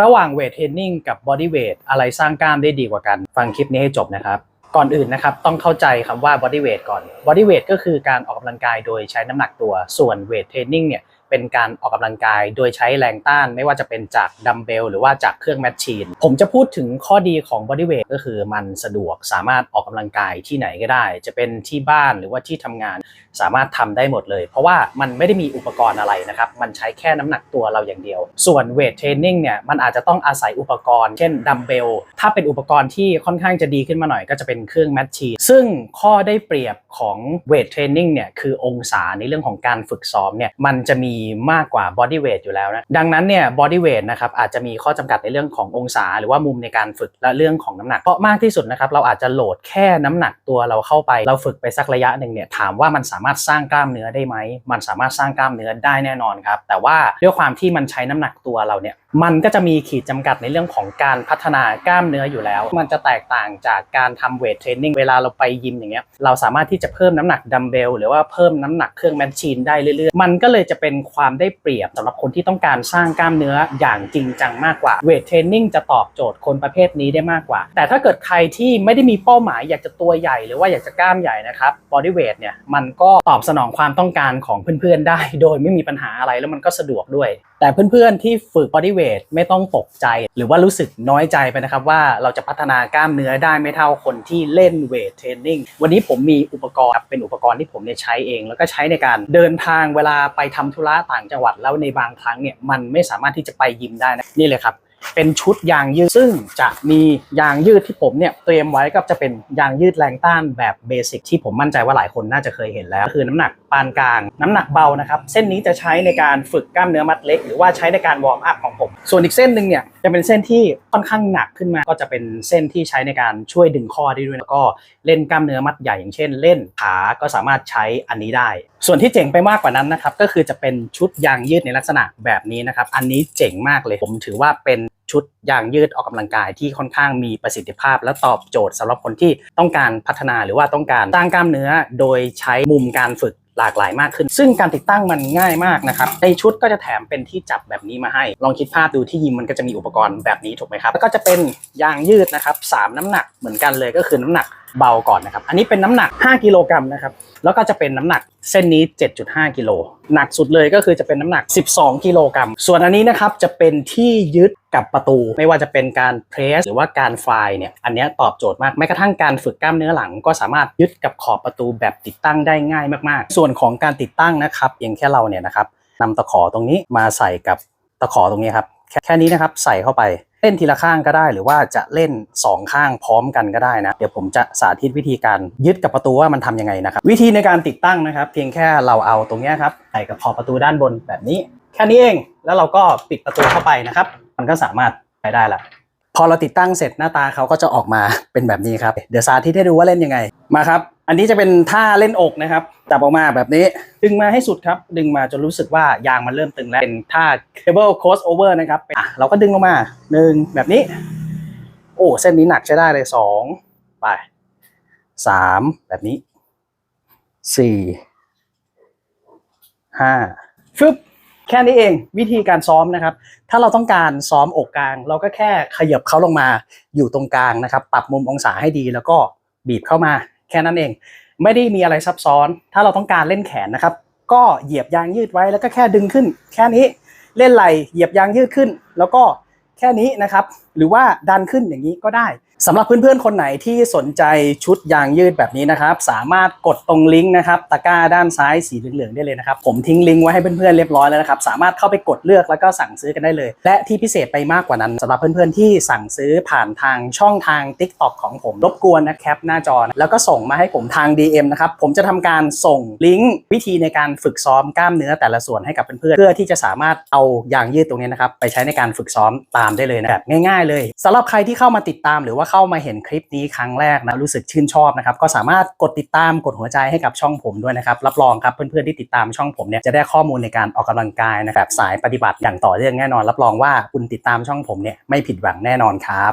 ระหว่างเวทเทรนนิ่งกับบอดี้เวทอะไรสร้างกล้ามได้ดีกว่ากัน ฟังคลิปนี้ให้จบนะครับ ก่อนอื่นนะครับ ต้องเข้าใจคำว่าบอดี้เวทก่อนบอดี้เวทก็คือการออกกำลังกายโดยใช้น้ำหนักตัวส่วนเวทเทรนนิ่งเนี่ยเป็นการออกกำลังกาย โดยใช้แรงต้านไม่ว่าจะเป็นจากดัมเบลหรือว่าจากเครื่องแมชชีน ผมจะพูดถึงข้อดีของบอดี้เวทก็คือมันสะดวกสามารถออกกำลังกายที่ไหนก็ได้ จะเป็นที่บ้านหรือว่าที่ทำงานสามารถทำได้หมดเลย เพราะว่ามันไม่ได้มีอุปกรณ์อะไรนะครับ มันใช้แค่น้ำหนักตัวเราอย่างเดียว ส่วนเวทเทรนนิ่งเนี่ยมันอาจจะต้องอาศัยอุปกรณ์ เช่นดัมเบลถ้าเป็นอุปกรณ์ที่ค่อนข้างจะดีขึ้นมาหน่อยก็จะเป็นเครื่องแมชชีนซึ่งข้อได้เปรียบของเวทเทรนนิ่งเนี่ยคือองศาในเรื่องของการฝึกซ้อมเนี่ยมันจะมีมากกว่าบอดี้เวทอยู่แล้วนะดังนั้นเนี่ยบอดี้เวทนะครับอาจจะมีข้อจำกัดในเรื่องขององศา หรือว่ามุมในการฝึกและเรื่องของน้ำหนักเพราะมากที่สุดนะครับเราอาจจะโหลดแค่น้ำหนักตัวเราเข้าไป เราฝึกไปสักระยะหนึ่งเนี่ยถามว่ามันสามารถสร้างกล้ามเนื้อได้ไหมมันสามารถสร้างกล้ามเนื้อได้แน่นอนครับแต่ว่าด้วยความที่มันใช้น้ำหนักตัวเราเนี่ย มันก็จะมีขีดจำกัดในเรื่องของการพัฒนากล้ามเนื้ออยู่แล้ว มันจะแตกต่างจากการทำเวทเทรนนิ่งเวลาเราไปยิมอย่างเงี้ยเราสามารถที่จะเพิ่มน้ำหนักดัมเบลหรือว่าเพิ่มน้ำหนักเครื่องแมชชีนได้เรื่อยๆ มันก็เลยจะเป็นความได้เปรียบสำหรับคนที่ต้องการสร้างกล้ามเนื้ออย่างจริงจังมากกว่าเวทเทรนนิ่งจะตอบโจทย์คนประเภทนี้ได้มากกว่า แต่ถ้าเกิดใครที่ไม่ได้มีเป้าหมายอยากจะตัวใหญ่หรือว่าอยากจะกล้ามใหญ่นะครับบอดี้เวทเนี่ยมันก็ตอบสนองความต้องการของเพื่อนๆได้ โดยไม่มีปัญหาอะไรแล้วมันก็สะดวกด้วยแต่เพื่อนๆที่ฝึกบอดี้เวทไม่ต้องตกใจ หรือว่ารู้สึกน้อยใจไปนะครับว่าเราจะพัฒนากล้ามเนื้อได้ไม่เท่าคนที่เล่นเวทเทรนนิ่งวันนี้ผมมีอุปกรณ์เป็นอุปกรณ์ที่ผมเนี่ยใช้เอง แล้วก็ใช้ในการเดินทางเวลาไปทำธุระต่างจังหวัดแล้วในบางครั้งเนี่ยมันไม่สามารถที่จะไปยิมได้นะนี่เลยครับ เป็นชุดยางยืดซึ่งจะมียางยืดที่ผมเนี่ยเตรียมไว้ก็จะเป็นยางยืดแรงต้านแบบเบสิกที่ผมมั่นใจว่าหลายคนน่าจะเคยเห็นแล้ว คือน้ำหนักปานกลาง น้ำหนักเบานะครับเส้นนี้จะใช้ในการฝึกกล้ามเนื้อมัดเล็ก หรือว่าใช้ในการวอร์มอัพของผม ส่วนอีกเส้นหนึ่งเนี่ยจะเป็นเส้นที่ค่อนข้างหนักขึ้นมา ก็จะเป็นเส้นที่ใช้ในการช่วยดึงข้อได้ด้วยแล้วก็เล่นกล้ามเนื้อมัดใหญ่อย่างเช่น เล่นขาก็สามารถใช้อันนี้ได้ ส่วนที่เจ๋งไปมากกว่านั้นนะครับก็คือจะเป็นชุดยางยืดในลักษณะแบบนี้นะครับอันนี้เจ๋งมากเลยผมถือว่าเป็นชุดยางยืดออกกำลังกายที่ค่อนข้างมีประสิทธิภาพ และตอบโจทย์สำหรับคนที่ต้องการพัฒนาหรือว่าต้องการสร้างกล้ามเนื้อ โดยใช้มุมการฝึก หลากหลายมากขึ้น ซึ่งการติดตั้งมันง่ายมากนะครับ ในชุดก็จะแถมเป็นที่จับแบบนี้มาให้ ลองคิดภาพดูที่ยิมมันก็จะมีอุปกรณ์แบบนี้ถูกไหมครับ แล้วก็จะเป็นยางยืดนะครับสามน้ำหนักเหมือนกันเลยก็คือน้ำหนักเบาก่อนนะครับ อันนี้เป็นน้ำหนัก 5 กิโลกรัมนะครับ แล้วก็จะเป็นน้ำหนักเส้นนี้ 7.5 กิโล หนักสุดเลยก็คือจะเป็นน้ำหนัก 12 กิโลกรัม ส่วนอันนี้นะครับจะเป็นที่ยึดกับประตู ไม่ว่าจะเป็นการเพรสหรือว่าการไฟล์เนี่ย อันนี้ตอบโจทย์มาก แม้กระทั่งการฝึกกล้ามเนื้อหลัง ก็สามารถยึดกับขอบประตูแบบติดตั้งได้ง่ายมากๆ ส่วนของการติดตั้งนะครับเพียงแค่เราเนี่ยนะครับนำตะขอตรงนี้มาใส่กับตะขอตรงนี้ครับ แค่นี้นะครับใส่เข้าไปเล่นทีละข้างก็ได้ หรือว่าจะเล่น 2 ข้างพร้อมกันก็ได้นะ เดี๋ยวผมจะสาธิตวิธีการยึดกับประตูว่ามันทำยังไงนะครับ วิธีในการติดตั้งนะครับ เพียงแค่เราเอาตรงนี้ครับใส่กับขอบประตูด้านบนแบบนี้ แค่นี้เองแล้วเราก็ปิดประตูเข้าไปนะครับ มันก็สามารถใช้ได้ละพอเราติดตั้งเสร็จหน้าตาเขาก็จะออกมาเป็นแบบนี้ครับ เดี๋ยวสาธิตให้ดูว่าเล่นยังไงมาครับ อันนี้จะเป็นท่าเล่นอกนะครับจับออกมาแบบนี้ ดึงมาให้สุดครับ ดึงมาจนรู้สึกว่ายางมันเริ่มตึงแล้ว เป็นท่า cable cross over นะครับอะเราก็ดึงลงมาหนึ่งแบบนี้ โอ้เส้นนี้หนักใช้ได้เลยสองไปสามแบบนี้สี่ห้าฟึบแค่นี้เองวิธีการซ้อมนะครับ ถ้าเราต้องการซ้อมอกกลาง เราก็แค่ขยับเขาลงมาอยู่ตรงกลางนะครับ ปรับมุมองศาให้ดีแล้วก็บีบเข้ามา แค่นั้นเอง ไม่ได้มีอะไรซับซ้อน ถ้าเราต้องการเล่นแขนนะครับ ก็เหยียบยางยืดไว้แล้วก็แค่ดึงขึ้น แค่นี้เล่นไหลเหยียบยางยืดขึ้น แล้วก็แค่นี้นะครับ หรือว่าดันขึ้นอย่างนี้ก็ได้สำหรับเพื่อนๆ คนไหนที่สนใจชุดยางยืดแบบนี้นะครับ สามารถกดตรงลิงก์นะครับตะกร้าด้านซ้ายสีเหลืองๆได้เลยนะครับ ผมทิ้งลิงก์ไว้ให้เพื่อนๆเรียบร้อยแล้วนะครับ สามารถเข้าไปกดเลือกแล้วก็สั่งซื้อกันได้เลย และที่พิเศษไปมากกว่านั้นสำหรับเพื่อนๆที่สั่งซื้อผ่านทางช่องทาง Tik t o k ของผมรบกวนนะแคปหน้าจอแล้วก็ส่งมาให้ผมทาง DM นะครับผมจะทำการส่งลิงก์วิธีในการฝึกซ้อมกล้ามเนื้อแต่ละส่วนให้กับเพื่อนๆเพื่อที่จะสามารถเอายางยืดตรงนี้นะครับไปใช้ในการฝึกซ้อมตามได้เลยนะแบบง่ายๆเลยสำหรับใครที่เข้ามาติดตามหรือว่าเข้ามาเห็นคลิปนี้ครั้งแรกนะรู้สึกชื่นชอบนะครับก็สามารถกดติดตามกดหัวใจให้กับช่องผมด้วยนะครับรับรองครับเพื่อนๆที่ติดตามช่องผมเนี่ยจะได้ข้อมูลในการออกกำลังกายนะแบบสายปฏิบัติอย่างต่อเนื่องแน่นอน รับรองว่าคุณติดตามช่องผมเนี่ยไม่ผิดหวังแน่นอนครับ